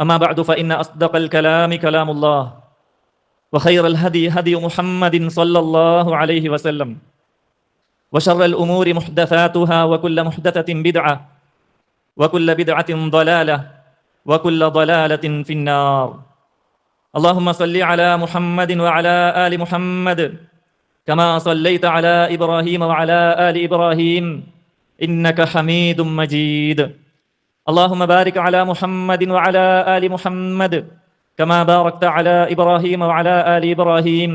أما بعد فإن أصدق الكلام كلام الله وخير الهدي هدي محمد صلى الله عليه وسلم وشر الأمور محدثاتها وكل محدثة بدعة وكل بدعة ضلالة وكل ضلالة في النار. اللهم صل على محمد وعلى آل محمد كما صليت على إبراهيم وعلى آل إبراهيم إنك حميد مجيد. اللهم بارك على محمد وعلى آل محمد كما باركت على إبراهيم وعلى آل إبراهيم.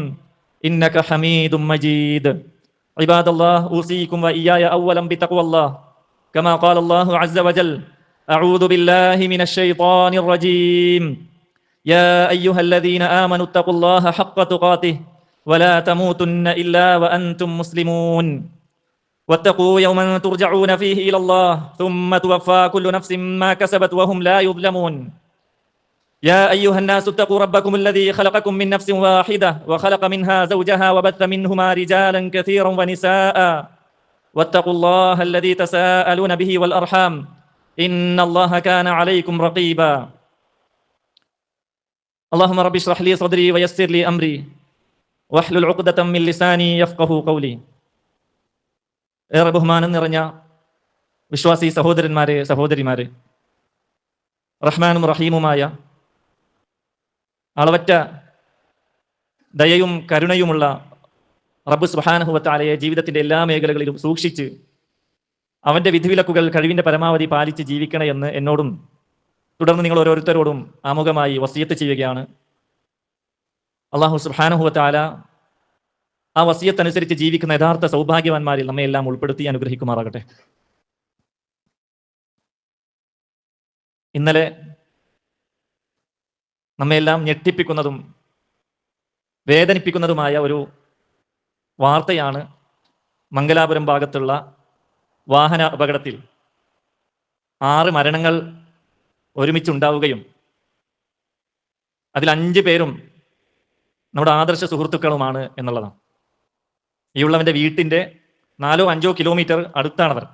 إنك حميد مجيد. عباد الله أوصيكم وإياي أولا بتقوى الله. كما قال الله عز وجل أعوذ بالله من الشيطان الرجيم. يا أيها الذين آمنوا اتقوا الله حق تقاته ولا تموتن إلا وأنتم مسلمون. واتقوا يوما ترجعون فيه إلى الله ثم توفى كل نفس ما كسبت وهم لا يظلمون. يا أيها الناس اتقوا ربكم الذي خلقكم من نفس واحدة وخلق منها زوجها وبث منهما رجالا كثيرا ونساء. واتقوا الله الذي تساءلون به والأرحام. إن الله كان عليكم رقيبا. اللهم رب اشرح لي صدري ويسر لي أمري واحلل عقدة من لساني يفقه قولي. ഏറെ ബഹുമാനം നിറഞ്ഞ വിശ്വാസി സഹോദരന്മാരെ സഹോദരിമാരെ. റഹ്മാനും റഹീമുമായ അളവറ്റ ദയയും കരുണയുമുള്ള റബ്ബു സുഹാനഹുവത്താലയെ ജീവിതത്തിന്റെ എല്ലാ മേഖലകളിലും സൂക്ഷിച്ച് അവന്റെ വിധിവിലക്കുകൾ കഴിവിന്റെ പരമാവധി പാലിച്ച് ജീവിക്കണമെന്ന് എന്നോടും തുടർന്ന് നിങ്ങൾ ഓരോരുത്തരോടും ആമുഖമായി വസീയത്ത് ചെയ്യുകയാണ്. അള്ളാഹു സുഹാനഹുവത്താല ആ വസീയത്തനുസരിച്ച് ജീവിക്കുന്ന യഥാർത്ഥ സൗഭാഗ്യവാന്മാരിൽ നമ്മെ എല്ലാം ഉൾപ്പെടുത്തി അനുഗ്രഹിക്കുമാറാകട്ടെ. ഇന്നലെ നമ്മെല്ലാം ഞെട്ടിപ്പിക്കുന്നതും വേദനിപ്പിക്കുന്നതുമായ ഒരു വാർത്തയാണ് മംഗലാപുരം ഭാഗത്തുള്ള വാഹന അപകടത്തിൽ ആറ് മരണങ്ങൾ ഒരുമിച്ചുണ്ടാവുകയും അതിൽ അഞ്ച് പേരും നമ്മുടെ ആദർശ സുഹൃത്തുക്കളുമാണ് എന്നുള്ളതാണ്. ഈ ഉള്ളവന്റെ വീട്ടിന്റെ നാലോ അഞ്ചോ കിലോമീറ്റർ അടുത്താണവർ.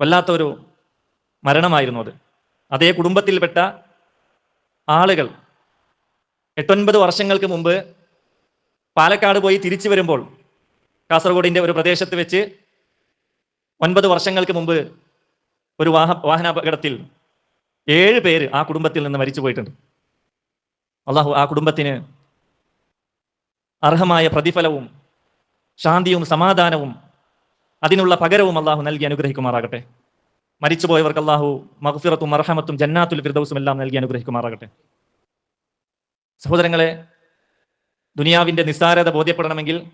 വല്ലാത്തൊരു മരണമായിരുന്നു അത്. അതേ കുടുംബത്തിൽപ്പെട്ട ആളുകൾ എട്ടൊൻപത് വർഷങ്ങൾക്ക് മുമ്പ് പാലക്കാട് പോയി തിരിച്ചു വരുമ്പോൾ കാസർഗോഡിന്റെ ഒരു പ്രദേശത്ത് വെച്ച് ഒൻപത് വർഷങ്ങൾക്ക് മുമ്പ് ഒരു വാഹ വാഹനാപകടത്തിൽ ഏഴ് പേര് ആ കുടുംബത്തിൽ നിന്ന് മരിച്ചു പോയിട്ടുണ്ട് അള്ളാഹു ആ കുടുംബത്തിന് അർഹമായ പ്രതിഫലവും ശാന്തിയും സമാധാനവും അതിനുള്ള പകരവും അള്ളാഹു നൽകി അനുഗ്രഹിക്കുമാറാകട്ടെ. മരിച്ചുപോയവർക്ക് അള്ളാഹു മഹഫിറത്തും അർഹമത്തും ജന്നാത്തുൽ ഫിർദൗസും എല്ലാം നൽകി അനുഗ്രഹിക്കുമാറാകട്ടെ. സഹോദരങ്ങളെ ദുനിയാവിന്റെ നിസ്സാരത ബോധ്യപ്പെടണമെങ്കിൽ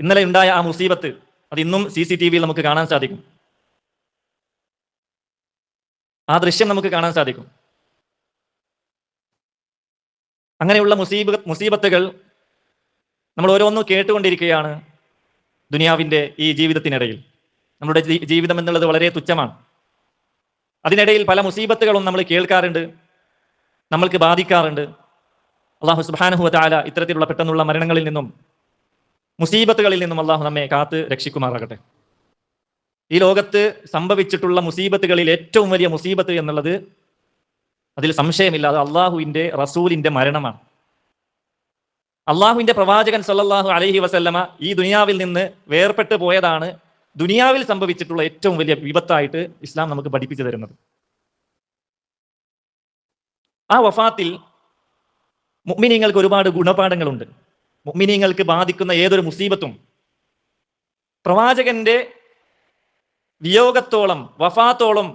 ഇന്നലെ ഉണ്ടായ ആ മുസീബത്ത് അത് ഇന്നും സി സി ടി വിയിൽ നമുക്ക് കാണാൻ സാധിക്കും. ആ ദൃശ്യം നമുക്ക് കാണാൻ സാധിക്കും. അങ്ങനെയുള്ള മുസീബ മുസീബത്തുകൾ നമ്മൾ ഓരോന്നും കേട്ടുകൊണ്ടിരിക്കുകയാണ് ദുനിയാവിന്റെ ഈ ജീവിതത്തിനിടയിൽ. നമ്മുടെ ജീവിതം എന്നുള്ളത് വളരെ തുച്ഛമാണ്. അതിനിടയിൽ പല മുസീബത്തുകളും നമ്മൾ കേൾക്കാറുണ്ട് നമ്മൾക്ക് ബാധിക്കാറുണ്ട്. അള്ളാഹു സുബാനഹു താല ഇത്തരത്തിലുള്ള പെട്ടെന്നുള്ള മരണങ്ങളിൽ നിന്നും മുസീബത്തുകളിൽ നിന്നും അള്ളാഹു നമ്മെ കാത്ത് രക്ഷിക്കുമാറാകട്ടെ. ഈ ലോകത്ത് സംഭവിച്ചിട്ടുള്ള മുസീബത്തുകളിൽ ഏറ്റവും വലിയ മുസീബത്ത് എന്നുള്ളത് അതിൽ സംശയമില്ല. അത് അള്ളാഹുവിന്റെ റസൂലിന്റെ മരണമാണ്. അള്ളാഹുവിന്റെ പ്രവാചകൻ സല്ലാഹു അലഹി വസല്ലമ ഈ ദുനിയാവിൽ നിന്ന് വേർപെട്ട് പോയതാണ് ദുനിയാവിൽ സംഭവിച്ചിട്ടുള്ള ഏറ്റവും വലിയ വിപത്തായിട്ട് ഇസ്ലാം നമുക്ക് പഠിപ്പിച്ചു തരുന്നത്. ആ വഫാത്തിൽ മുഅ്മിനീങ്ങൾക്ക് ഒരുപാട് ഗുണപാഠങ്ങളുണ്ട്. മുഅ്മിനീങ്ങൾക്ക് ബാധിക്കുന്ന ഏതൊരു മുസീബത്തും പ്രവാചകന്റെ വിയോഗത്തോളം വഫാത്തോളം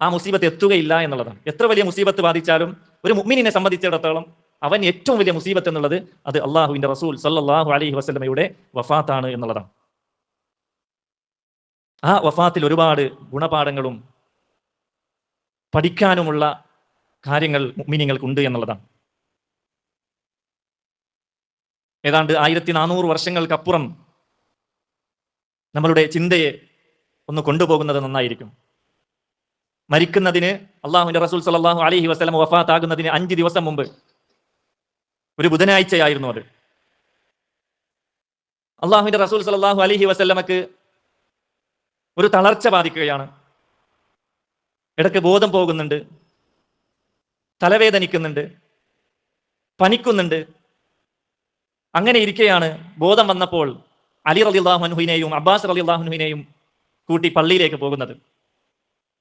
ആ മുസീബത്ത് എത്തുകയില്ല എന്നുള്ളതാണ്. എത്ര വലിയ മുസീബത്ത് ബാധിച്ചാലും ഒരു മുഅ്മിനിനെ സംബന്ധിച്ചിടത്തോളം അവൻ ഏറ്റവും വലിയ മുസീബത്ത് എന്നുള്ളത് അത് അള്ളാഹുവിന്റെ റസൂൽ സല്ലാഹു അലഹി വസ്ലമയുടെ വഫാത്താണ് എന്നുള്ളതാണ്. ആ വഫാത്തിൽ ഒരുപാട് ഗുണപാഠങ്ങളും പഠിക്കാനുമുള്ള കാര്യങ്ങൾ മുഅ്മിനീങ്ങൾക്കുണ്ട് എന്നുള്ളതാണ്. ഏതാണ്ട് ആയിരത്തി നാനൂറ് വർഷങ്ങൾക്കപ്പുറം നമ്മളുടെ ചിന്തയെ ഒന്ന് കൊണ്ടുപോകുന്നത് നന്നായിരിക്കും. മരിക്കുന്നതിന് അള്ളാഹുവിന്റെ റസൂൽ സല്ലല്ലാഹു അലഹി വസ്ലം വഫാത്താകുന്നതിന് അഞ്ച് ദിവസം മുമ്പ് ഒരു ബുധനാഴ്ചയായിരുന്നു അത്. അള്ളാഹുവിന്റെ റസൂൽ സലാഹു അലഹി വസല്ലമക്ക് ഒരു തളർച്ച ബാധിക്കുകയാണ്. ഇടയ്ക്ക് ബോധം പോകുന്നുണ്ട് തലവേദനിക്കുന്നുണ്ട് പനിക്കുന്നുണ്ട്. അങ്ങനെ ഇരിക്കെയാണ് ബോധം വന്നപ്പോൾ അലി റലി അള്ളാഹുനുഹിനെയും അബ്ബാസ് റലി അള്ളാഹുനുഹിനെയും കൂട്ടി പള്ളിയിലേക്ക് പോകുന്നത്.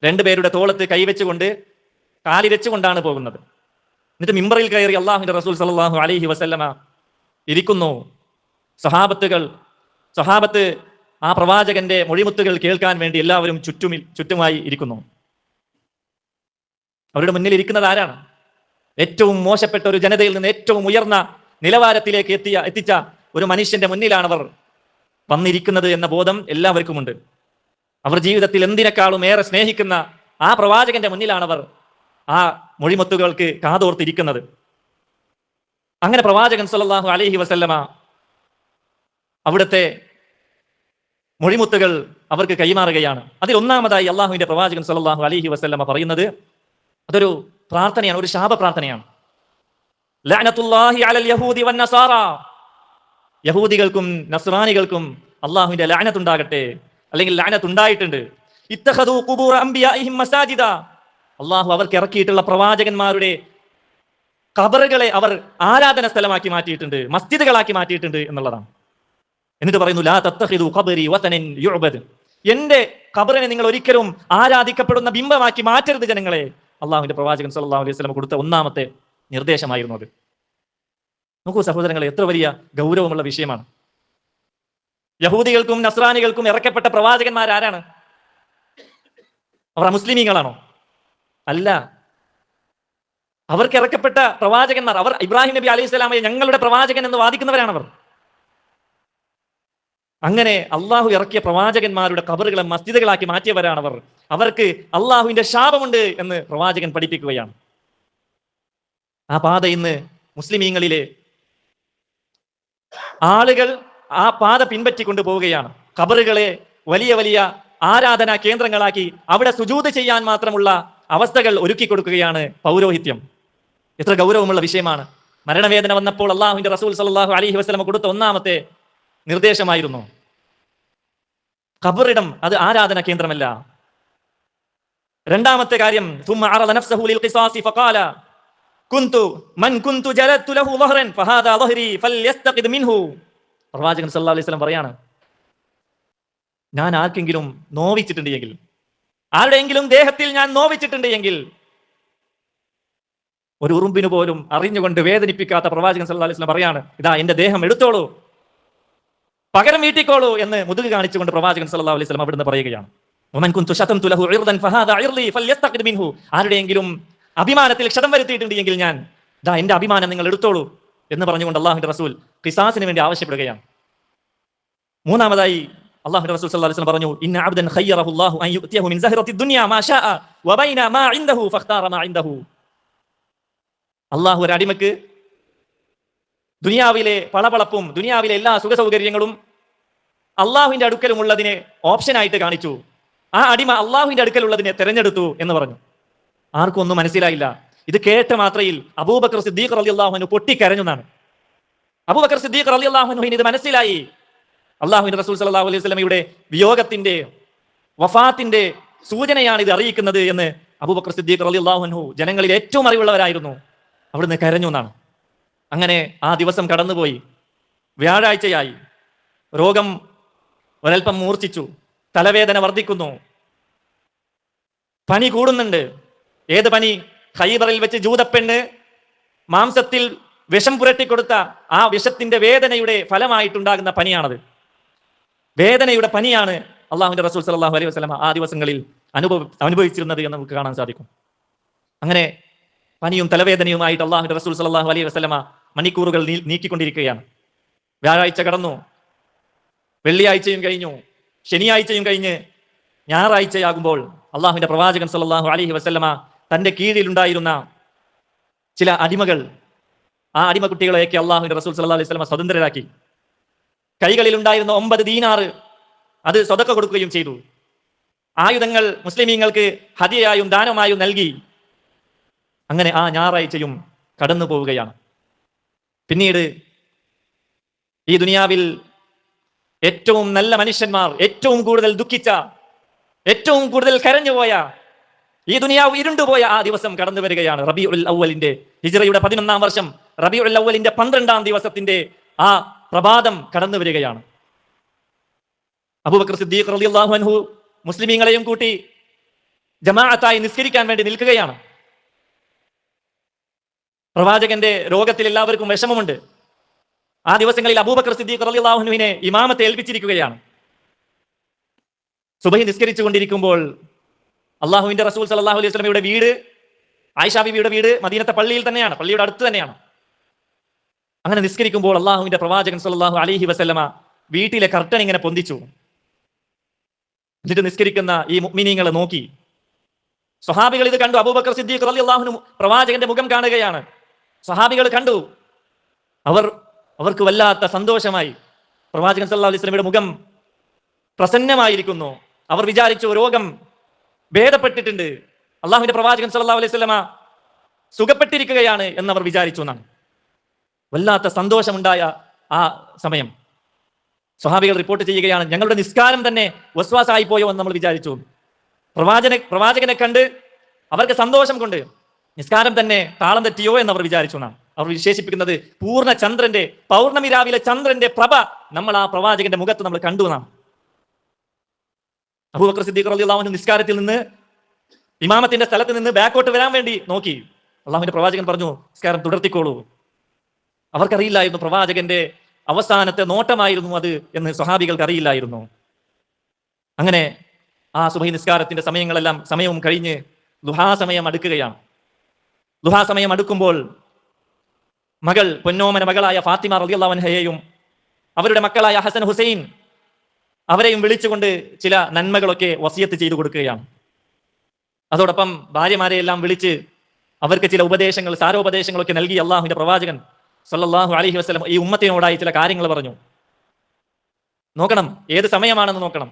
രണ്ടുപേരുടെ തോളത്ത് കൈവച്ചുകൊണ്ട് കാലിരച്ചുകൊണ്ടാണ് പോകുന്നത്. എന്നിട്ട് മിമ്പറിൽ കയറി അള്ളാഹുവിന്റെ റസൂൽ സല്ലല്ലാഹു അലഹി വസല്ലമ ഇരിക്കുന്നു. സഹാബത്തുകൾ സഹാബത്ത് ആ പ്രവാചകന്റെ മൊഴിമുത്തുകൾ കേൾക്കാൻ വേണ്ടി എല്ലാവരും ചുറ്റുമിൽ ചുറ്റുമായി ഇരിക്കുന്നു. അവരുടെ മുന്നിൽ ഇരിക്കുന്നത് ആരാണ്? ഏറ്റവും മോശപ്പെട്ട ഒരു ജനതയിൽ നിന്ന് ഏറ്റവും ഉയർന്ന നിലവാരത്തിലേക്ക് എത്തിയ എത്തിച്ച ഒരു മനുഷ്യന്റെ മുന്നിലാണ് അവർ വന്നിരിക്കുന്നത് എന്ന ബോധം എല്ലാവർക്കുമുണ്ട്. അവർ ജീവിതത്തിൽ എന്തിനേക്കാളും ഏറെ സ്നേഹിക്കുന്ന ആ പ്രവാചകന്റെ മുന്നിലാണ് അവർ ആ മൊഴിമുത്തുകൾക്ക് കാതോർത്തിരിക്കുന്നത്. അങ്ങനെ പ്രവാചകൻ സല്ലാഹു അലഹി വസല്ലമ അവിടുത്തെ മൊഴിമുത്തുകൾ അവർക്ക് കൈമാറുകയാണ്. അതിൽ ഒന്നാമതായി അള്ളാഹുവിന്റെ പ്രവാചകൻ സല്ലാഹു അലഹി വസല്ലമ പറയുന്നത് അതൊരു പ്രാർത്ഥനയാണ് ഒരു ശാപ പ്രാർത്ഥനയാണ്. യഹൂദികൾക്കും നസ്രാനികൾക്കും അള്ളാഹുവിന്റെ ലാനത്തുണ്ടാകട്ടെ അല്ലെങ്കിൽ ലാനത്തുണ്ടായിട്ടുണ്ട് അള്ളാഹു അവർക്ക് ഇറക്കിയിട്ടുള്ള പ്രവാചകന്മാരുടെ കബറുകളെ അവർ ആരാധന സ്ഥലമാക്കി മാറ്റിയിട്ടുണ്ട് മസ്ജിദുകളാക്കി മാറ്റിയിട്ടുണ്ട് എന്നുള്ളതാണ്. എന്നിട്ട് പറയുന്നു ലാ തത്തഹിദു ഖബരി വതനൻ യുഅബദ്. എന്റെ ഖബറിനെ നിങ്ങൾ ഒരിക്കലും ആരാധിക്കപ്പെടുന്ന ബിംബമാക്കി മാറ്റരുത് ജനങ്ങളെ. അള്ളാഹുവിന്റെ പ്രവാചകൻ സല്ലല്ലാഹു അലൈഹി വസല്ലം കൊടുത്ത ഒന്നാമത്തെ നിർദ്ദേശമായിരുന്നു അത്. നോക്കൂ സഹോദരങ്ങളെ എത്ര വലിയ ഗൗരവമുള്ള വിഷയമാണ്. യഹൂദികൾക്കും നസ്രാനികൾക്കും ഇറക്കപ്പെട്ട പ്രവാചകന്മാർ ആരാണ് അവർ മുസ്ലിമീങ്ങളാണോ അല്ല. അവർക്ക് ഇറക്കപ്പെട്ട പ്രവാചകന്മാർ അവർ ഇബ്രാഹിം നബി അലൈഹി സ്വലാമയെ ഞങ്ങളുടെ പ്രവാചകൻ എന്ന് വാദിക്കുന്നവരാണ് അവർ. അങ്ങനെ അള്ളാഹു ഇറക്കിയ പ്രവാചകന്മാരുടെ കബറുകളെ മസ്ജിദുകളാക്കി മാറ്റിയവരാണ് അവർ. അവർക്ക് അള്ളാഹുവിന്റെ ശാപമുണ്ട് എന്ന് പ്രവാചകൻ പഠിപ്പിക്കുകയാണ്. ആ പാത ഇന്ന് മുസ്ലിമീങ്ങളിലെ ആളുകൾ ആ പാത പിൻപറ്റിക്കൊണ്ട് പോവുകയാണ്. കബറുകളെ വലിയ വലിയ ആരാധനാ കേന്ദ്രങ്ങളാക്കി അവിടെ സുജൂത് ചെയ്യാൻ മാത്രമുള്ള അവസ്ഥകൾ ഒരുക്കി കൊടുക്കുകയാണ് പൗരോഹിത്യം. എത്ര ഗൗരവമുള്ള വിഷയമാണ്. മരണവേദന വന്നപ്പോൾ അള്ളാഹുവിന്റെ റസൂൽ സലാഹു അലഹി വസ്ലമ കൊടുത്ത ഒന്നാമത്തെ നിർദ്ദേശമായിരുന്നു. ഖബറിടം അത് ആരാധന കേന്ദ്രമല്ല. രണ്ടാമത്തെ കാര്യം പ്രവാചകൻ സല്ലാ അലൈഹി സ്വലം പറയാണ് ഞാൻ ആർക്കെങ്കിലും നോവിച്ചിട്ടുണ്ടെങ്കിൽ ആരുടെയെങ്കിലും ദേഹത്തിൽ ഞാൻ നോവിച്ചിട്ടുണ്ട് എങ്കിൽ ഒരു ഉറുമ്പിന് പോലും അറിഞ്ഞുകൊണ്ട് വേദനിപ്പിക്കാത്ത പ്രവാചകൻ സല്ലല്ലാഹു അലൈഹി വസല്ലം പറയാണ് ഇതാ എന്റെ ദേഹം എടുത്തോളൂ. പകരം വീട്ടിക്കോളൂ എന്ന് മുതുക് കാണിച്ചുകൊണ്ട് പ്രവാചകൻ സല്ലാ അലൈഹി വസല്ലം അവിടുന്ന് പറയുകയാണ്. ആരുടെയെങ്കിലും അഭിമാനത്തിൽ ക്ഷതം വരുത്തിയിട്ടുണ്ട് എങ്കിൽ ഞാൻ ഇതാ എന്റെ അഭിമാനം നിങ്ങൾ എടുത്തോളൂ എന്ന് പറഞ്ഞുകൊണ്ട് അള്ളാഹുന്റെ റസൂൽ ഖിസാസിന് വേണ്ടി ആവശ്യപ്പെടുകയാണ്. മൂന്നാമതായി അള്ളാഹുവിന്റെ റസൂൽ സല്ലല്ലാഹു അലൈഹി വസല്ലം പറഞ്ഞു ഇന്ന അബ്ദൻ ഖയ്യറഹു അൻ യുഅതിയഹു മിൻ സഹറത്തി ദുനിയ മാ ശാഅ ബൈന മാ ഇൻദഹു ഫഖ്താറ മാ ഇൻദഹു. അള്ളാഹു ഒരു അടിമക്ക് ദുനിയാവിലെ പളപളപ്പും ദുനിയാവിലെ എല്ലാ സുഖ സൗകര്യങ്ങളും അള്ളാഹുവിന്റെ അടുക്കലുമുള്ളതിനെ ഓപ്ഷനായിട്ട് കാണിച്ചു. ആ അടിമ അള്ളാഹുവിന്റെ അടുക്കലുള്ളതിനെ തെരഞ്ഞെടുത്തു എന്ന് പറഞ്ഞു. ആർക്കും ഒന്നും മനസ്സിലായില്ല. ഇത് കേട്ട മാത്രയിൽ അബൂബക്കർ സിദ്ദീഖ് അലി അള്ളാഹുനു പൊട്ടിക്കരഞ്ഞു എന്നാണ്. അബൂബക്കർ സിദ്ദീഖ് അലി അള്ളാഹുനുഹിന് ഇത് മനസ്സിലായി. അള്ളാഹുവിന്റെ റസൂൽ സല്ലല്ലാഹു അലൈഹി സ്വലമയുടെ വിയോഗത്തിന്റെ വഫാത്തിന്റെ സൂചനയാണ് ഇത് അറിയിക്കുന്നത് എന്ന് അബൂബക്കർ സിദ്ദീഖ് അലി അള്ളാഹുഹു ജനങ്ങളിൽ ഏറ്റവും അറിവുള്ളവരായിരുന്നു. അവിടുന്ന് കരഞ്ഞു എന്നാണ്. അങ്ങനെ ആ ദിവസം കടന്നുപോയി. വ്യാഴാഴ്ചയായി. രോഗം ഒരൽപ്പം മൂർച്ഛിച്ചു. തലവേദന വർദ്ധിക്കുന്നു. പനി കൂടുന്നുണ്ട്. ഏത് പനി? ഖൈബറിൽ വെച്ച് ജൂതപ്പെണ്ണ് മാംസത്തിൽ വിഷം പുരട്ടിക്കൊടുത്ത ആ വിഷത്തിന്റെ വേദനയുടെ ഫലമായിട്ടുണ്ടാകുന്ന പനിയാണത്. വേദനയുടെ പനിയാണ് അള്ളാഹുവിന്റെ റസൂൽ സല്ലല്ലാഹു അലൈഹി വസല്ലം ആ ദിവസങ്ങളിൽ അനുഭവ അനുഭവിച്ചിരുന്നത് എന്ന് നമുക്ക് കാണാൻ സാധിക്കും. അങ്ങനെ പനിയും തലവേദനയുമായിട്ട് അള്ളാഹുവിന്റെ റസൂൽ സല്ലല്ലാഹു അലൈഹി വസ്ലമ മണിക്കൂറുകൾ നീക്കിക്കൊണ്ടിരിക്കുകയാണ്. വ്യാഴാഴ്ച കടന്നു. വെള്ളിയാഴ്ചയും കഴിഞ്ഞു. ശനിയാഴ്ചയും കഴിഞ്ഞ് ഞായറാഴ്ചയാകുമ്പോൾ അള്ളാഹുവിന്റെ പ്രവാചകൻ സല്ലല്ലാഹു അലഹി വസ്ലമ തന്റെ കീഴിലുണ്ടായിരുന്ന ചില അടിമകൾ ആ അടിമ കുട്ടികളെയൊക്കെ അള്ളാഹുവിന്റെ റസൂൽ സല്ലാ അലൈഹി സ്വലമ സ്വതന്ത്രരാക്കി. കൈകളിൽ ഉണ്ടായിരുന്ന ഒമ്പത് ദീനാറ് അത് സ്വതക്ക കൊടുക്കുകയും ചെയ്തു. ആയുധങ്ങൾ മുസ്ലിമീങ്ങൾക്ക് ഹതിയായും ദാനമായും നൽകി. അങ്ങനെ ആ ഞായറാഴ്ചയും കടന്നു പോവുകയാണ്. പിന്നീട് ഈ ദുനിയാവിൽ ഏറ്റവും നല്ല മനുഷ്യന്മാർ ഏറ്റവും കൂടുതൽ ദുഃഖിച്ച ഏറ്റവും കൂടുതൽ കരഞ്ഞുപോയ ഈ ദുനിയാവ് ഇരുണ്ടുപോയ ആ ദിവസം കടന്നു വരികയാണ്. റബി ഉൽ അവലിന്റെ ഹിജറയുടെ പതിനൊന്നാം വർഷം റബി ഉൽ അവലിന്റെ പന്ത്രണ്ടാം ദിവസത്തിന്റെ ആ പ്രഭാതം കടന്നു വരികയാണ്. അബൂബക്കർ സിദ്ദീഖ് റളിയല്ലാഹു അൻഹു മുസ്ലിമീങ്ങളെയും കൂട്ടി ജമാഅത്തായി നിസ്കരിക്കാൻ വേണ്ടി നിൽക്കുകയാണ്. പ്രവാചകന്റെ രോഗത്തിൽ എല്ലാവർക്കും വിഷമമുണ്ട്. ആ ദിവസങ്ങളിൽ അബൂബക്കർ സിദ്ദീഖ് റളിയല്ലാഹുവിനെ ഇമാമത്തെ ഏൽപ്പിച്ചിരിക്കുകയാണ്. സുബഹി നിസ്കരിച്ചു കൊണ്ടിരിക്കുമ്പോൾ അള്ളാഹുവിന്റെ റസൂൽ സല്ലല്ലാഹു അലൈഹി സ്വലമിയുടെ വീട് ആയിഷാബിബിയുടെ വീട് മദീനത്തെ പള്ളിയിൽ തന്നെയാണ് പള്ളിയുടെ അടുത്ത് തന്നെയാണ്. അങ്ങനെ നിസ്കരിക്കുമ്പോൾ അള്ളാഹുവിന്റെ പ്രവാചകൻ സല്ലല്ലാഹു അലൈഹി വസല്ലമ വീട്ടിലെ കർട്ടൻ ഇങ്ങനെ പൊന്തിച്ചു. എന്നിട്ട് നിസ്കരിക്കുന്ന ഈ മുഅ്മിനീങ്ങളെ നോക്കി. സ്വഹാബികൾ ഇത് കണ്ടു. അബൂബക്കർ സിദ്ദീഖ് അലി റളിയല്ലാഹു പ്രവാചകന്റെ മുഖം കാണുകയാണ്. സ്വഹാബികൾ കണ്ടു. അവർ അവർക്ക് വല്ലാത്ത സന്തോഷമായി. പ്രവാചകൻ സല്ലാ അലൈഹി വസല്ലമയുടെ മുഖം പ്രസന്നമായിരിക്കുന്നു. അവർ വിചാരിച്ചു രോഗം ഭേദപ്പെട്ടിട്ടുണ്ട്. അള്ളാഹുവിന്റെ പ്രവാചകൻ സല്ലല്ലാഹു അലൈഹി സ്വലമ സുഖപ്പെട്ടിരിക്കുകയാണ് എന്ന് അവർ വിചാരിച്ചു എന്നാണ്. വല്ലാത്ത സന്തോഷമുണ്ടായ ആ സമയം. സ്വഹാബികൾ റിപ്പോർട്ട് ചെയ്യുകയാണ് ഞങ്ങളുടെ നിസ്കാരം തന്നെ വസ്വാസായി പോയോ എന്ന് നമ്മൾ വിചാരിച്ചു. പ്രവാചന പ്രവാചകനെ കണ്ട് അവർക്ക് സന്തോഷം കൊണ്ട് നിസ്കാരം തന്നെ താളം തെറ്റിയോ എന്ന് അവർ വിചാരിച്ചു എന്നാണ്. അവർ വിശേഷിപ്പിക്കുന്നത് പൂർണ ചന്ദ്രന്റെ പൗർണമി രാവിലെ ചന്ദ്രന്റെ പ്രഭ നമ്മൾ ആ പ്രവാചകന്റെ മുഖത്ത് നമ്മൾ കണ്ടു എന്നാണ്. അബൂബക്കർ സിദ്ദീഖ് റളിയല്ലാഹു അൻഹു നിസ്കാരത്തിൽ നിന്ന് ഇമാമത്തിന്റെ സ്ഥലത്ത് നിന്ന് ബാക്കോട്ട് വരാൻ വേണ്ടി നോക്കി. അള്ളാഹുവിന്റെ പ്രവാചകൻ പറഞ്ഞു നിസ്കാരം തുടർത്തിക്കോളൂ. അവർക്കറിയില്ലായിരുന്നു പ്രവാചകന്റെ അവസാനത്തെ നോട്ടമായിരുന്നു അത് എന്ന് സ്വഹാബികൾക്ക് അറിയില്ലായിരുന്നു അങ്ങനെ ആ സുബഹി നിസ്കാരത്തിന്റെ സമയങ്ങളെല്ലാം സമയവും കഴിഞ്ഞ് ദുഹാ സമയം അടുക്കുകയാണ്. ദുഹാ സമയം അടുക്കുമ്പോൾ മകൾ പൊന്നോമന മകളായ ഫാത്തിമ റളിയല്ലാഹു അൻഹയെയും അവരുടെ മക്കളായ ഹസൻ ഹുസൈൻ അവരെയും വിളിച്ചുകൊണ്ട് ചില നന്മകളൊക്കെ വസിയത്ത് ചെയ്തു കൊടുക്കുകയാണ്. അതോടൊപ്പം ഭാര്യമാരെയെല്ലാം വിളിച്ച് അവർക്ക് ചില ഉപദേശങ്ങൾ സാരോപദേശങ്ങളൊക്കെ നൽകി അള്ളാഹുവിന്റെ പ്രവാചകൻ സല്ലല്ലാഹു അലഹി വസ്ലം ഈ ഉമ്മത്തിനോടായി ചില കാര്യങ്ങൾ പറഞ്ഞു. നോക്കണം ഏത് സമയമാണെന്ന് നോക്കണം.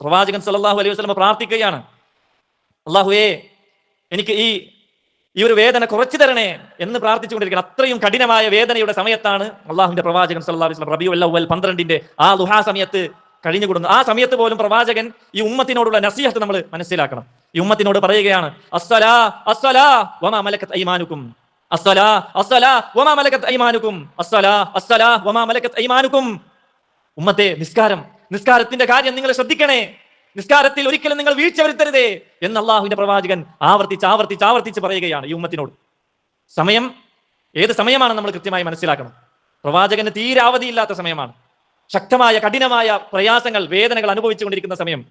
പ്രവാചകൻ സല്ലാഹു അലൈഹി വസല്ലം പ്രാർത്ഥിക്കുകയാണ്. അള്ളാഹുവേ എനിക്ക് ഈ ഈ ഒരു വേദന കുറച്ചു തരണേ എന്ന് പ്രാർത്ഥിച്ചുകൊണ്ടിരിക്കണം അത്രയും കഠിനമായ വേദനയുടെ സമയത്താണ് അള്ളാഹുവിന്റെ പ്രവാചകൻ സല്ലല്ലാഹു വസ്ലം റബിയുൽ അവ്വൽ പന്ത്രണ്ടിന്റെ ആ ദുഹാ സമയത്ത് കഴിഞ്ഞു ആ സമയത്ത് പോലും പ്രവാചകൻ ഈ ഉമ്മത്തിനോടുള്ള നസീഹത്ത് നമ്മൾ മനസ്സിലാക്കണം. ഈ ഉമ്മത്തിനോട് പറയുകയാണ് അസ്സലാ അസ്സലാ വമാ ഐമാനുക്കും. അസ്സലാ അസ്സലാ വമാ അസ്സലാ അസ്സലാ വമാ ഉമ്മത്തെ നിസ്കാരം. നിസ്കാരത്തിന്റെ കാര്യം നിങ്ങൾ ശ്രദ്ധിക്കണേ. നിസ്കാരത്തിൽ ഒരിക്കലും നിങ്ങൾ വീഴ്ച വരുത്തരുതേ എന്ന് അള്ളാഹുവിന്റെ പ്രവാചകൻ ആവർത്തിച്ച് ആവർത്തിച്ച് ആവർത്തിച്ച് പറയുകയാണ് ഈ ഉമ്മത്തിനോട്. സമയം ഏത് സമയമാണ് നമ്മൾ കൃത്യമായി മനസ്സിലാക്കണം. പ്രവാചകന് തീരെ അവധിയില്ലാത്ത സമയമാണ്. ശക്തമായ കഠിനമായ പ്രയാസങ്ങൾ വേദനകൾ അനുഭവിച്ചുകൊണ്ടിരിക്കുന്ന സമയം.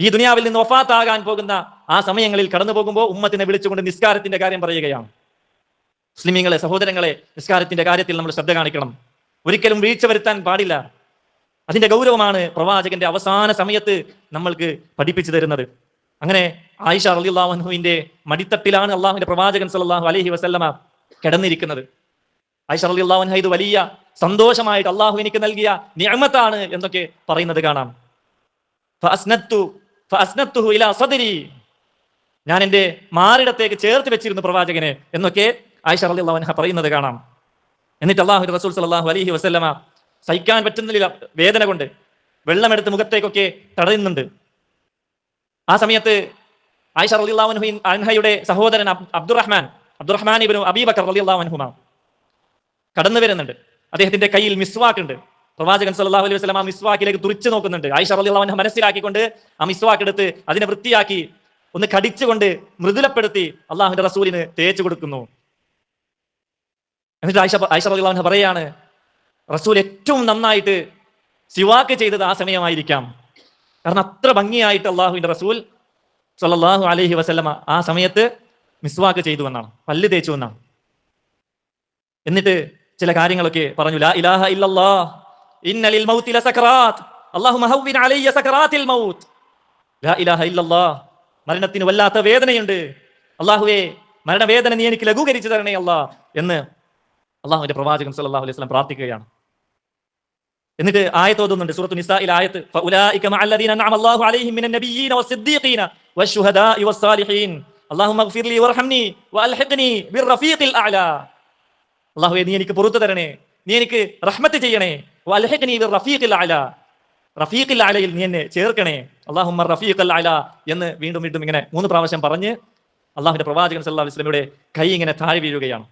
ഈ ദുനിയാവിൽ നിന്ന് ഒഫാത്താകാൻ പോകുന്ന ആ സമയങ്ങളിൽ കടന്നു പോകുമ്പോൾ ഉമ്മത്തിനെ വിളിച്ചുകൊണ്ട് നിസ്കാരത്തിന്റെ കാര്യം പറയുകയാണ്. മുസ്ലിമീങ്ങളെ സഹോദരങ്ങളെ നിസ്കാരത്തിന്റെ കാര്യത്തിൽ നമ്മൾ ശ്രദ്ധ കാണിക്കണം. ഒരിക്കലും വീഴ്ച വരുത്താൻ പാടില്ല. അതിന്റെ ഗൗരവമാണ് പ്രവാചകന്റെ അവസാന സമയത്ത് നമ്മൾക്ക് പഠിപ്പിച്ചു തരുന്നത്. അങ്ങനെ ആയിഷ റളിയല്ലാഹുവിന്റെ മടിത്തട്ടിലാണ് അള്ളാഹുവിന്റെ പ്രവാചകൻ സല്ലല്ലാഹു അലഹി വസല്ലമ കിടന്നിരിക്കുന്നത്. ആയിഷ റളിയല്ലാഹു ഇത് വലിയ സന്തോഷമായിട്ട് അള്ളാഹു എനിക്ക് നൽകിയ നിയമത്താണ് എന്നൊക്കെ പറയുന്നത് കാണാം. ഞാൻ എന്റെ മാറിടത്തേക്ക് ചേർത്ത് വെച്ചിരുന്നു പ്രവാചകനെ എന്നൊക്കെ ആയിഷ റളിയല്ലാഹു അൻഹ പറയുന്നത് കാണാം. എന്നിട്ട് അള്ളാഹു റസൂൽ സല്ലല്ലാഹു അലഹി വസല്ലമ സഹിക്കാൻ പറ്റുന്നില്ല വേദന കൊണ്ട് വെള്ളമെടുത്ത് മുഖത്തേക്കൊക്കെ തടയുന്നുണ്ട്. ആ സമയത്ത് ആയിഷ റളിയല്ലാഹു അള്ളാഹു അൻഹയുടെ സഹോദരൻ അബ്- അബ്ദുറഹ്മാൻ അബ്ദുറഹ്മാൻ ഇബ്നു അബീബക്കർ റളിയല്ലാഹു അൻഹുമ കടന്നു വരുന്നുണ്ട്. അദ്ദേഹത്തിന്റെ കയ്യിൽ മിസ്വാക്ക് ഉണ്ട്. പ്രവാചകൻ സല്ലല്ലാഹു അലൈഹി വസ്ലാം ആ മിസ്വാക്കിലേക്ക് തുറിച്ചു നോക്കുന്നുണ്ട്. ആയിഷ റളിയല്ലാഹു അൻഹ മനസ്സിലാക്കിക്കൊണ്ട് ആ മിസ്വാക്ക് എടുത്ത് അതിനെ വൃത്തിയാക്കി ഒന്ന് കടിച്ചുകൊണ്ട് മൃദുലപ്പെടുത്തി അള്ളാഹുവിന്റെ റസൂലിന് തേച്ചു കൊടുക്കുന്നു എന്നിട്ട് ആയിഷ ആയിഷ റളിയല്ലാഹു പറയാണ് റസൂൽ ഏറ്റവും നന്നായിട്ട് സിവാക്ക് ചെയ്തത് ആ സമയമായിരിക്കാം. കാരണം അത്ര ഭംഗിയായിട്ട് അള്ളാഹുവിന്റെ റസൂൽ സല്ലല്ലാഹു അലഹി വസല്ലമ ആ സമയത്ത് മിസ്വാക്ക് ചെയ്തു എന്നാണ് പല്ല് തേച്ചു എന്നാണ്. എന്നിട്ട് ചില കാര്യങ്ങളൊക്കെ പറഞ്ഞു ലാ ഇലാഹ അലയ്യ ലാ ഇലാഹ മരണത്തിന് വല്ലാത്ത വേദനയുണ്ട് അള്ളാഹുവേ മരണവേദന നീ എനിക്ക് ലഘൂകരിച്ചു തരണേ അല്ലാ എന്ന് അള്ളാഹുവിന്റെ പ്രവാചകൻ സല്ലല്ലാഹു അലൈഹി വസല്ലം പ്രാർത്ഥിക്കുകയാണ്. എന്നിട്ട് ആയത്ത് ഓതുന്നുണ്ട് സൂറത്തു നിസായിൽ ആയത്ത് ഫഉലൈക മഅല്ലദീന അൻഅമ അല്ലാഹു അലൈഹിം മിനൻ നബിയ്യീന വസ്സിദ്ദീഖീന വശുഹദാഇ വസ്സാലിഹീൻ അല്ലാഹുമ്മഗ്ഫിർ ലി വർഹംനി വഅൽഹിഖ്നി ബിർറഫീഖിൽ അഅലാ. അല്ലാഹുവേ നീ എനിക്ക് പുറത്തു തരണേ നീ എനിക്ക് റഹ്മത്ത് ചെയ്യണേ വഅൽഹിഖ്നി ബിർറഫീഖിൽ അഅലാ. റഫീഖിൽ അലയിൽ നീ എന്നെ ചേർക്കണേ അല്ലാഹുമ്മ റഫീഖൽ അല എന്ന് വീണ്ടും വീണ്ടും ഇങ്ങനെ മൂന്ന് പ്രാവശ്യം പറഞ്ഞ് അള്ളാഹുവിന്റെ പ്രവാചകൻ സല്ലല്ലാഹു അലൈഹി വസല്ലമയുടെ കൈ ഇങ്ങനെ താഴെ വീഴുകയാണ്.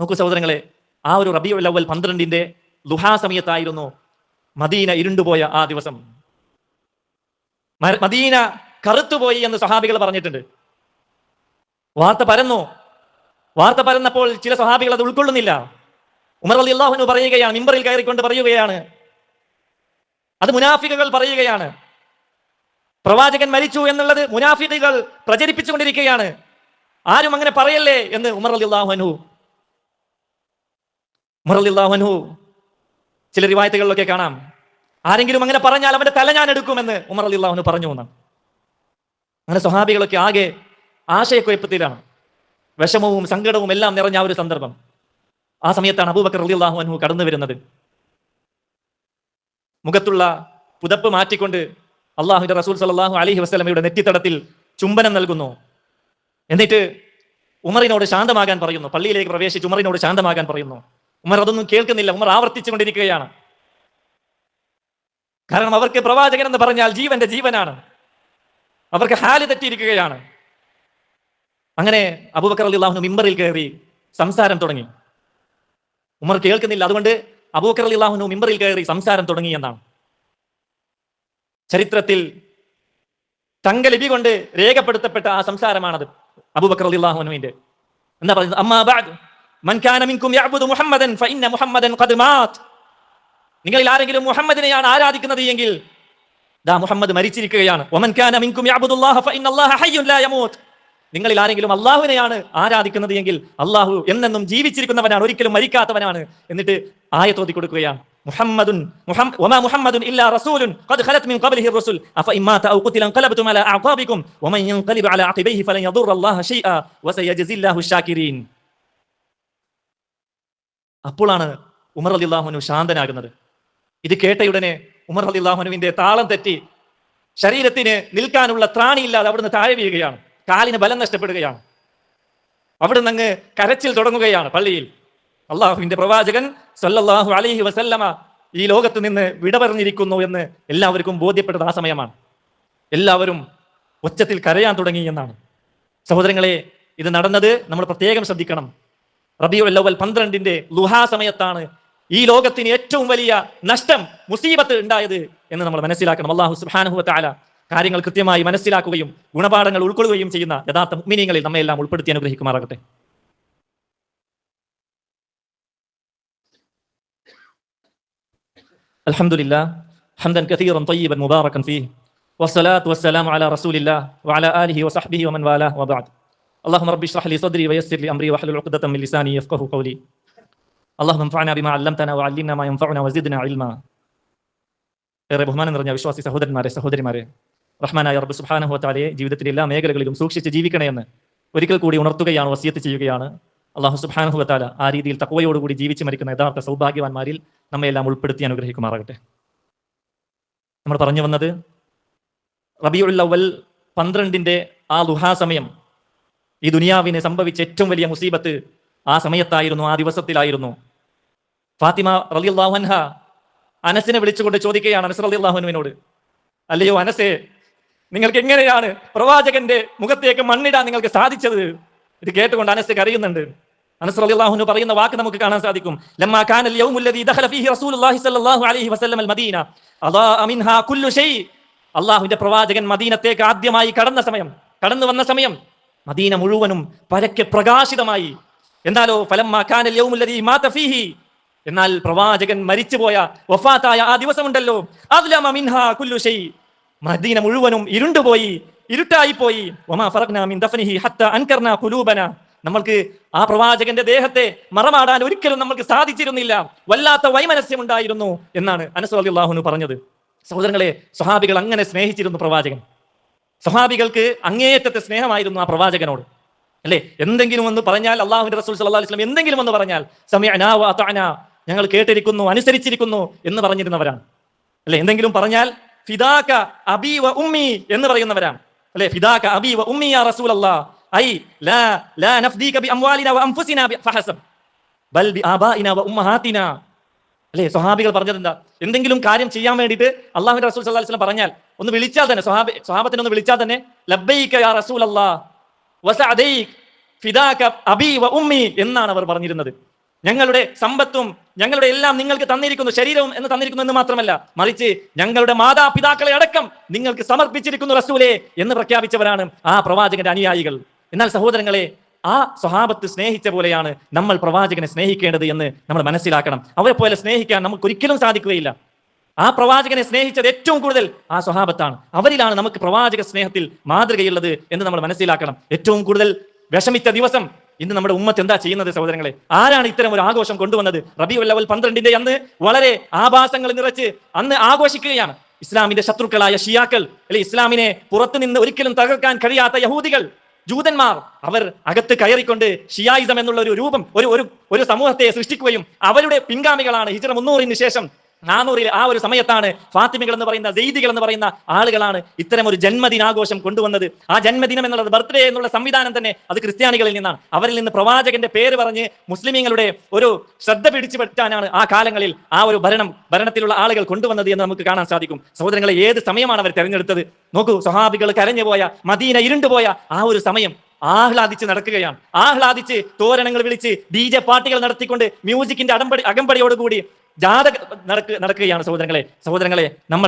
നോക്കൂ സഹോദരങ്ങളെ ആ ഒരു റബിയുൽ ലവൽ പന്ത്രണ്ടിന്റെ ലുഹാ സമയത്തായിരുന്നു മദീന ഇരുണ്ടുപോയ ആ ദിവസം. മദീന കറുത്തുപോയി എന്ന് സഹാബികൾ പറഞ്ഞിട്ടുണ്ട്. വാർത്ത പരന്നു. വാർത്ത പരന്നപ്പോൾ ചില സഹാബികൾ അത് ഉൾക്കൊള്ളുന്നില്ല. ഉമർ അലി അള്ളാഹുനു പറയുകയാണ് മിമ്പറിൽ കയറിക്കൊണ്ട് പറയുകയാണ്. അത് മുനാഫികകൾ പറയുകയാണ്. പ്രവാചകൻ മരിച്ചു എന്നുള്ളത് മുനാഫികൾ പ്രചരിപ്പിച്ചുകൊണ്ടിരിക്കുകയാണ്. ആരും അങ്ങനെ പറയല്ലേ എന്ന് ഉമർ അലി അള്ളാഹുനു അള്ളാഹുനു ചില റിവായത്തുകളിലൊക്കെ കാണാം. ആരെങ്കിലും അങ്ങനെ പറഞ്ഞാൽ അവന്റെ തല ഞാൻ എടുക്കുമെന്ന് ഉമർ അലി അള്ളാഹുനു പറഞ്ഞു എന്നാണ്. അങ്ങനെ സ്വഹാബികളൊക്കെ ആകെ ആശയക്കുഴപ്പത്തിലാണ്. വിഷമവും സങ്കടവും എല്ലാം നിറഞ്ഞ ആ ഒരു സന്ദർഭം. ആ സമയത്താണ് അബൂബക്കർ അലി അള്ളാഹു കടന്നു വരുന്നത്. മുഖത്തുള്ള പുതപ്പ് മാറ്റിക്കൊണ്ട് അള്ളാഹുന്റെ റസൂൽ സല്ലല്ലാഹു അലൈഹി വസ്ലമയുടെ നെറ്റിത്തടത്തിൽ ചുംബനം നൽകുന്നു. എന്നിട്ട് ഉമറിനോട് ശാന്തമാകാൻ പറയുന്നു. പള്ളിയിലേക്ക് പ്രവേശിച്ച് ഉമറിനോട് ശാന്തമാകാൻ പറയുന്നു. ഉമർ അതൊന്നും കേൾക്കുന്നില്ല. ഉമർ ആവർത്തിച്ചുകൊണ്ടിരിക്കുകയാണ് കാരണം അവർക്ക് പ്രവാചകൻ എന്ന് പറഞ്ഞാൽ ജീവന്റെ ജീവനാണ്. അവർക്ക് ഹാൽ തെറ്റിയിരിക്കുകയാണ്. അങ്ങനെ അബൂബക്കർ അലി അള്ളാഹു മിമ്പറിൽ കയറി സംസാരം തുടങ്ങി. ഉമർ കേൾക്കുന്നില്ല. അതുകൊണ്ട് അബൂബക്കർ അലി അള്ളാഹുനു മിമ്പറിൽ കയറി സംസാരം തുടങ്ങി എന്നാണ്. ചരിത്രത്തിൽ തങ്കലിപി കൊണ്ട് രേഖപ്പെടുത്തപ്പെട്ട ആ സംസാരമാണത് അബൂബക്കർ അലി അള്ളാഹുനുവിന്റെ എന്താ പറയുന്നത്? അമ്മാ ബഅദ് മൻ കാന മിൻകും യഅബുദു മുഹമ്മദൻ ഫഇന്ന മുഹമ്മദൻ ഖദ് മാത് നിങ്ങളിൽ ആരെങ്കിലും മുഹമ്മദിനെയാണ് ആരാധിക്കുന്നത് എങ്കിൽ ദാ മുഹമ്മദ് മരിച്ചിരിക്കുകയാണ് വമൻ കാന മിൻകും യഅബുദുല്ലാഹ ഫഇന്നല്ലാഹ ഹയ്യുൻ ലാ യമൂത് നിങ്ങളിൽ ആരെങ്കിലും അള്ളാഹുവിനെയാണ് ആരാധിക്കുന്നത് എങ്കിൽ അള്ളാഹു എന്നെന്നും ജീവിച്ചിരിക്കുന്നവനാണ് ഒരിക്കലും മരിക്കാത്തവനാണ് എന്നിട്ട് ആയത്തോതി കൊടുക്കുകയാണ് മുഹമ്മദുൻ മുഹം- വമാ മുഹമ്മദുൻ ഇല്ലാ റസൂലുൻ ഖദ് ഖലത് മിൻ ഖബ്ലിഹി الرسل അഫഇൻ മാത ഔ ഖുതില انقلبتم على اعقابكم ومن ينقلب على عقبيه فلن يضر الله شيئا وسيجزي الله الشاكرين അപ്പോഴാണ് ഉമർ അലിള്ളാഹുനു ശാന്തനാകുന്നത്. ഇത് കേട്ടയുടനെ ഉമർ അലിള്ളാഹുനുവിന്റെ താളം തെറ്റി ശരീരത്തിന് നിൽക്കാനുള്ള ത്രാണിയില്ലാതെ അവിടുന്ന് താഴെ വീഴുകയാണ്. കാലിന് ബലം നഷ്ടപ്പെടുകയാണ്. അവിടുന്ന് അങ്ങ് കരച്ചിൽ തുടങ്ങുകയാണ് പള്ളിയിൽ. അള്ളാഹുവിന്റെ പ്രവാചകൻ സല്ലല്ലാഹു അലൈഹി വസല്ലമ ഈ ലോകത്ത് നിന്ന് വിട പറഞ്ഞിരിക്കുന്നു എന്ന് എല്ലാവർക്കും ബോധ്യപ്പെട്ടത് ആ സമയമാണ്. എല്ലാവരും ഒച്ചത്തിൽ കരയാൻ തുടങ്ങി എന്നാണ്. സഹോദരങ്ങളെ ഇത് നടന്നത് നമ്മൾ പ്രത്യേകം ശ്രദ്ധിക്കണം. റബിയുൽ അവൽ പന്ത്രണ്ടിന്റെ ലുഹാ സമയത്താണ് ഈ ലോകത്തിന് ഏറ്റവും വലിയ നഷ്ടം മുസീബത്ത് ഉണ്ടായത് എന്ന് നമ്മൾ മനസ്സിലാക്കണം അള്ളാഹു സുബ്ഹാനഹു വ തആല കാര്യങ്ങൾ കൃത്യമായി മനസ്സിലാക്കുകയും ഗുണപാഠങ്ങൾ ഉൾക്കൊള്ളുകയും ചെയ്യുന്ന യഥാർത്ഥ മുഅ്മിനീങ്ങളിൽ നമ്മെ എല്ലാം ഉൾപ്പെടുത്തി അനുഗ്രഹിക്കുമാറാകട്ടെ الحمد لله حمدا كثيرا طيبا مباركا فيه والصلاة والسلام على رسول الله وعلى آله وصحبه ومن والاه وبعد اللهم رب اشرح لي صدري ويسر لي أمري واحلل عقدة من لساني يفقه قولي اللهم انفعنا بما علمتنا وعلمنا ما ينفعنا وزدنا علما ഏറെ ബഹുമാനം നിറഞ്ഞ വിശ്വാസി സഹോദരന്മാരെ സഹോദരിമാരെ റഹ്മാനായ റബ്ബ് സുബ്ഹാനഹു വതആലയെ ജീവിതത്തിലെ എല്ലാ മേഖലകളിലും സൂക്ഷിച്ച് ജീവിക്കണമെന്ന് ഒരിക്കൽ കൂടി ഉണർത്തുകയാണ് വസിയത്ത് ചെയ്യുകയാണ് അള്ളാഹു സുബ്ഹാനഹു വതആല ആ രീതിയിൽ തക്വയോടുകൂടി ജീവിച്ച് മരിക്കുന്ന യഥാർത്ഥ സൗഭാഗ്യവാന്മാരിൽ നമ്മെ എല്ലാം ഉൾപ്പെടുത്തി അനുഗ്രഹിക്കുമാറാകട്ടെ നമ്മൾ പറഞ്ഞു വന്നത് റബിയുൽ അവൽ പന്ത്രണ്ടിന്റെ ആ ലുഹാ സമയം ഈ ദുനിയാവിന് സംഭവിച്ച ഏറ്റവും വലിയ മുസീബത്ത് ആ സമയത്തായിരുന്നു ആ ദിവസത്തിലായിരുന്നു. ഫാത്തിമ അൻഹ അനസിനെ വിളിച്ചുകൊണ്ട് ചോദിക്കുകയാണ് അനസ് റലിഹുവിനോട് അല്ലയോ അനസെ നിങ്ങൾക്ക് എങ്ങനെയാണ് പ്രവാചകന്റെ മുഖത്തേക്ക് മണ്ണിടാൻ നിങ്ങൾക്ക് സാധിച്ചത്? ഇത് കേട്ടുകൊണ്ട് അനസ് കരയുന്നുണ്ട്. അനസ് റളിയല്ലാഹുവിന് പറയുന്ന വാക്ക് നമുക്ക് കാണാൻ സാധിക്കും. ലമ്മാ കാനൽ യൗമുല്ലദീ ദഖല ഫീഹി റസൂലുള്ളാഹി അലൈഹി വസല്ലം അൽ മദീന. കുല്ലു അള്ളാഹുവിന്റെ പ്രവാചകൻ മദീനത്തേക്ക് ആദ്യമായി കടന്ന സമയം കടന്നു വന്ന സമയം. മദീന മുഴുവനും പരക്കെ പ്രകാശിതമായി. എന്നാലോ ഫലം എന്നാൽ പ്രവാചകൻ മരിച്ചുപോയ വഫാത്തായ ആ ദിവസമുണ്ടല്ലോ. മദീന മുഴുവനും ഇരുണ്ടുപോയി ഇരുട്ടായി പോയി വമാ ഫറഖ്നാ മിൻ ദഫനിഹി ഹത്ത അൻകർനാ ഖുലൂബന നമ്മൾക്ക് ആ പ്രവാചകന്റെ ദേഹത്തെ മറമാടാൻ ഒരിക്കലും നമ്മൾക്ക് സാധിച്ചിരുന്നില്ല. വല്ലാത്ത വൈമനസ്യം ഉണ്ടായിരുന്നു എന്നാണ് അനസ് അള്ളാഹുനു പറഞ്ഞത്. സഹോദരങ്ങളെ സ്വഹാബികൾ അങ്ങനെ സ്നേഹിച്ചിരുന്നു പ്രവാചകൻ. സഹാബികൾക്ക് അങ്ങേയറ്റത്തെ സ്നേഹമായിരുന്നു ആ പ്രവാചകനോട്. അല്ലേ? എന്തെങ്കിലും ഒന്ന് പറഞ്ഞാൽ അള്ളാഹുവിന്റെ റസൂൽ സല്ലാ അലൈഹി വസല്ലം എന്തെങ്കിലും ഒന്ന് പറഞ്ഞാൽ സമയനാ ഞങ്ങൾ കേട്ടിരിക്കുന്നു അനുസരിച്ചിരിക്കുന്നു എന്ന് പറഞ്ഞിരുന്നവരാണ്. അല്ലെ? എന്തെങ്കിലും പറഞ്ഞാൽ ഫിദാക അബി വ ഉമ്മി എന്ന് പറയുന്നവരാണ്. അല്ലെ? ഫിദാക അബി വ ഉമ്മി യാ റസൂൽ ഐ ലാ ലാ നഫ്ദീക ബി അംവാലിന വ അൻഫുസിന ബി- ഫഹസബ് ബൽ ബി ആബാഇന വ ഉമ്മഹാതിനാ അല്ലെ? സ്വഹാബികൾ പറഞ്ഞത് എന്താ എന്തെങ്കിലും കാര്യം ചെയ്യാൻ വേണ്ടിയിട്ട് അള്ളാഹുവിന്റെ റസൂൽ സല്ലല്ലാഹു അലൈഹി വസല്ലം പറഞ്ഞാൽ ഒന്ന് വിളിച്ചാൽ തന്നെ സ്വഹാബി സ്വഹാബത്തിനെ ഒന്ന് വിളിച്ചാൽ തന്നെ ലബ്ബൈക യാ റസൂൽ വസഅദൈക് ഫിദാക അബി വ ഉമ്മി എന്നാണ് അവർ പറഞ്ഞിരുന്നത്. ഞങ്ങളുടെ സമ്പത്തും ഞങ്ങളുടെ എല്ലാം നിങ്ങൾക്ക് തന്നിരിക്കുന്നു ശരീരവും എന്ന് തന്നിരിക്കുന്നു എന്ന് മാത്രമല്ല മറിച്ച് ഞങ്ങളുടെ മാതാപിതാക്കളെ അടക്കം നിങ്ങൾക്ക് സമർപ്പിച്ചിരിക്കുന്നു റസൂലെ എന്ന് പ്രഖ്യാപിച്ചവരാണ് ആ പ്രവാചകന്റെ അനുയായികൾ. എന്നാൽ സഹോദരങ്ങളെ ആ സ്വഹാബത്ത് സ്നേഹിച്ച പോലെയാണ് നമ്മൾ പ്രവാചകനെ സ്നേഹിക്കേണ്ടത് എന്ന് നമ്മൾ മനസ്സിലാക്കണം. അവരെ പോലെ സ്നേഹിക്കാൻ നമുക്ക് ഒരിക്കലും സാധിക്കുകയില്ല. ആ പ്രവാചകനെ സ്നേഹിച്ചത് ഏറ്റവും കൂടുതൽ ആ സ്വഹാബത്താണ്. അവരിലാണ് നമുക്ക് പ്രവാചക സ്നേഹത്തിൽ മാതൃകയുള്ളത് എന്ന് നമ്മൾ മനസ്സിലാക്കണം. ഏറ്റവും കൂടുതൽ വിഷമിച്ച ദിവസം ഇന്ന് നമ്മുടെ ഉമ്മത്ത് എന്താ ചെയ്യുന്നത് സഹോദരങ്ങളെ? ആരാണ് ഇത്തരം ഒരു ആഘോഷം കൊണ്ടുവന്നത്? റബി അവൽ പന്ത്രണ്ടിന്റെ അന്ന് വളരെ ആഭാസങ്ങൾ നിറച്ച് അന്ന് ആഘോഷിക്കുകയാണ്. ഇസ്ലാമിന്റെ ശത്രുക്കളായ ഷിയാക്കൾ അല്ലെ ഇസ്ലാമിനെ പുറത്തു നിന്ന് ഒരിക്കലും തകർക്കാൻ കഴിയാത്ത യഹൂദികൾ ജൂതന്മാർ അവർ അകത്ത് കയറിക്കൊണ്ട് ഷിയായിസം എന്നുള്ള ഒരു രൂപം ഒരു ഒരു സമൂഹത്തെ സൃഷ്ടിക്കുകയും അവരുടെ പിൻഗാമികളാണ്. ഹിജറ മുന്നൂറിന് ശേഷം നാനൂറിൽ ആ ഒരു സമയത്താണ് ഫാത്തിമികൾ എന്ന് പറയുന്ന ജെയ്ദികൾ എന്ന് പറയുന്ന ആളുകളാണ് ഇത്തരം ഒരു ജന്മദിനാഘോഷം കൊണ്ടുവന്നത്. ആ ജന്മദിനം എന്നുള്ളത് ബർത്ത്ഡേ എന്നുള്ള സംവിധാനം തന്നെ അത് ക്രിസ്ത്യാനികളിൽ നിന്നാണ്. അവരിൽ നിന്ന് പ്രവാചകന്റെ പേര് പറഞ്ഞ് മുസ്ലിമീങ്ങളുടെ ഒരു ശ്രദ്ധ പിടിച്ചു പറ്റാനാണ് ആ കാലങ്ങളിൽ ആ ഒരു ഭരണം ഭരണത്തിലുള്ള ആളുകൾ കൊണ്ടുവന്നത് എന്ന് നമുക്ക് കാണാൻ സാധിക്കും. സഹോദരങ്ങളെ ഏത് സമയമാണ് അവർ തെരഞ്ഞെടുത്തത്? നോക്കൂ സ്വഹാബികൾ കരഞ്ഞുപോയ മദീന ഇരുണ്ടുപോയ ആ ഒരു സമയം. ആഹ്ലാദിച്ച് നടക്കുകയാണ്. ആഹ്ലാദിച്ച് തോരണങ്ങൾ വിളിച്ച് ഡി ജെ പാർട്ടികൾ നടത്തിക്കൊണ്ട് മ്യൂസിക്കിന്റെ അടമ്പടി അകമ്പടിയോടുകൂടി ജാഥ നടക്കുക നടക്കുകയാണ് സഹോദരങ്ങളെ. സഹോദരങ്ങളെ നമ്മൾ